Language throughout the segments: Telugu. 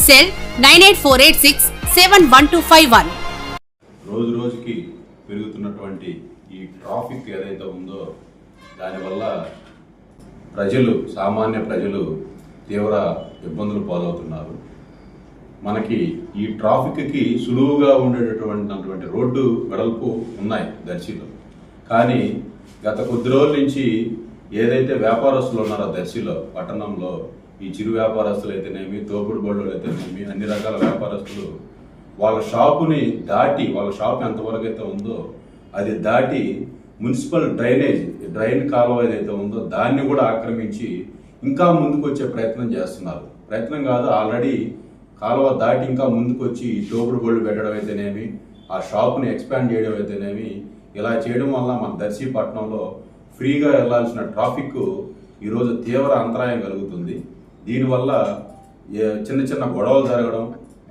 Cell nine eight four eight six seven one two five one. రోజు రోజుకి పెరుగుతున్నటువంటి ఈ ట్రాఫిక్ ఏదైతే ఉందో దానివల్ల ప్రజలు సామాన్య ప్రజలు తీవ్ర ఇబ్బందులు పాలవుతున్నారు. మనకి ఈ ట్రాఫిక్కి సులువుగా ఉండేటటువంటి రోడ్డు వెడల్పు ఉన్నాయి దర్శిలో. కానీ గత కొద్ది రోజుల నుంచి ఏదైతే వ్యాపారస్తులు ఉన్నారో దర్శిలో పట్టణంలో ఈ చిరు వ్యాపారస్తులు అయితేనేమి తోపుడు బళ్ళు అయితేనేమి అన్ని రకాల వ్యాపారస్తులు వాళ్ళ షాపుని దాటి వాళ్ళ షాప్ ఎంతవరకు అయితే ఉందో అది దాటి మున్సిపల్ డ్రైనేజ్ డ్రైన్ కాలువ ఏదైతే ఉందో దాన్ని కూడా ఆక్రమించి ఇంకా ముందుకు వచ్చే ప్రయత్నం చేస్తున్నారు. ప్రయత్నం కాదు ఆల్రెడీ కాలువ దాటి ఇంకా ముందుకు వచ్చి తోపుడు బళ్ళు పెట్టడం అయితేనేమి ఆ షాప్ని ఎక్స్పాండ్ చేయడం అయితేనేమి ఇలా చేయడం వల్ల మన దర్శీపట్నంలో ఫ్రీగా వెళ్ళాల్సిన ట్రాఫిక్ ఈరోజు తీవ్ర అంతరాయం కలుగుతుంది. దీనివల్ల ఏ- చిన్న చిన్న గొడవలు జరగడం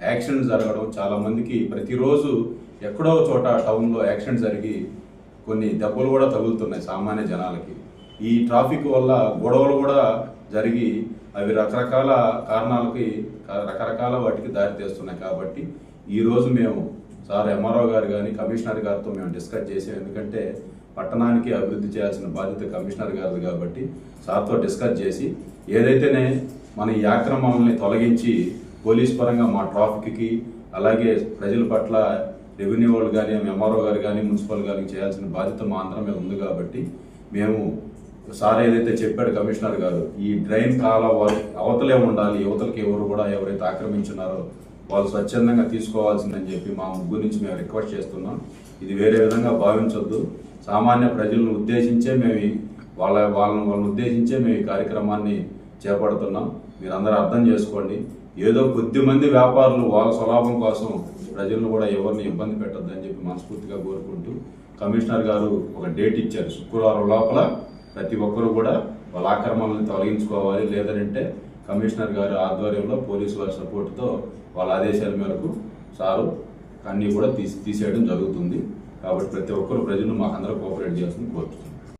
యాక్సిడెంట్ జరగడం చాలామందికి ప్రతిరోజు ఎక్కడో చోట టౌన్లో యాక్సిడెంట్ జరిగి కొన్ని దెబ్బలు కూడా తగులుతున్నాయి సామాన్య జనాలకి. ఈ ట్రాఫిక్ వల్ల గొడవలు కూడా జరిగి అవి రకరకాల కారణాలకి రకరకాల వాటికి దారితీస్తున్నాయి కాబట్టి ఈ రోజు మేము సార్ ఎంఆర్ఓ గారు కానీ కమిషనర్ గారితో మేము డిస్కస్ చేసాం. ఎందుకంటే పట్టణానికి అభివృద్ధి చేయాల్సిన బాధ్యత కమిషనర్ గారిది కాబట్టి సార్తో డిస్కస్ చేసి ఏదైతేనే మన ఈ ఆక్రమణల్ని తొలగించి పోలీస్ పరంగా మా ట్రాఫిక్కి అలాగే ప్రజల పట్ల రెవెన్యూ వాళ్ళు కానీ ఎంఆర్ఓ గారు కానీ మున్సిపల్ గారికి చేయాల్సిన బాధ్యత మా అందరం మీద ఉంది కాబట్టి మేము సార్ ఏదైతే చెప్పాడు కమిషనర్ గారు ఈ డ్రైన్ కాల అవతలే ఉండాలి. యువతలకి ఎవరు కూడా ఎవరైతే ఆక్రమించున్నారో వాళ్ళు స్వచ్ఛందంగా తీసుకోవాల్సిందని చెప్పి మా ముగ్గురు నుంచి మేము రిక్వెస్ట్ చేస్తున్నాం. ఇది వేరే విధంగా భావించొద్దు. సామాన్య ప్రజలను ఉద్దేశించే మేము వాళ్ళ వాళ్ళని వాళ్ళని ఉద్దేశించే మేము ఈ కార్యక్రమాన్ని చేపడుతున్నాం. మీరందరూ అర్థం చేసుకోండి. ఏదో కొద్ది మంది వ్యాపారులు వాళ్ళ స్వలాభం కోసం ప్రజలను కూడా ఎవరిని ఇబ్బంది పెట్టొద్దని చెప్పి మనస్ఫూర్తిగా కోరుకుంటూ కమిషనర్ గారు ఒక డేట్ ఇచ్చారు. శుక్రవారం లోపల ప్రతి ఒక్కరు కూడా వాళ్ళ ఆక్రమణలను తొలగించుకోవాలి. లేదంటే కమిషనర్ గారి ఆధ్వర్యంలో పోలీసు వారి సపోర్ట్తో వాళ్ళ ఆదేశాల మేరకు సారు అన్నీ కూడా తీసి తీసేయడం జరుగుతుంది. కాబట్టి ప్రతి ఒక్కరు ప్రజలు మాకందరూ కోఆపరేట్ చేయాల్సింది కోరుతున్నాం.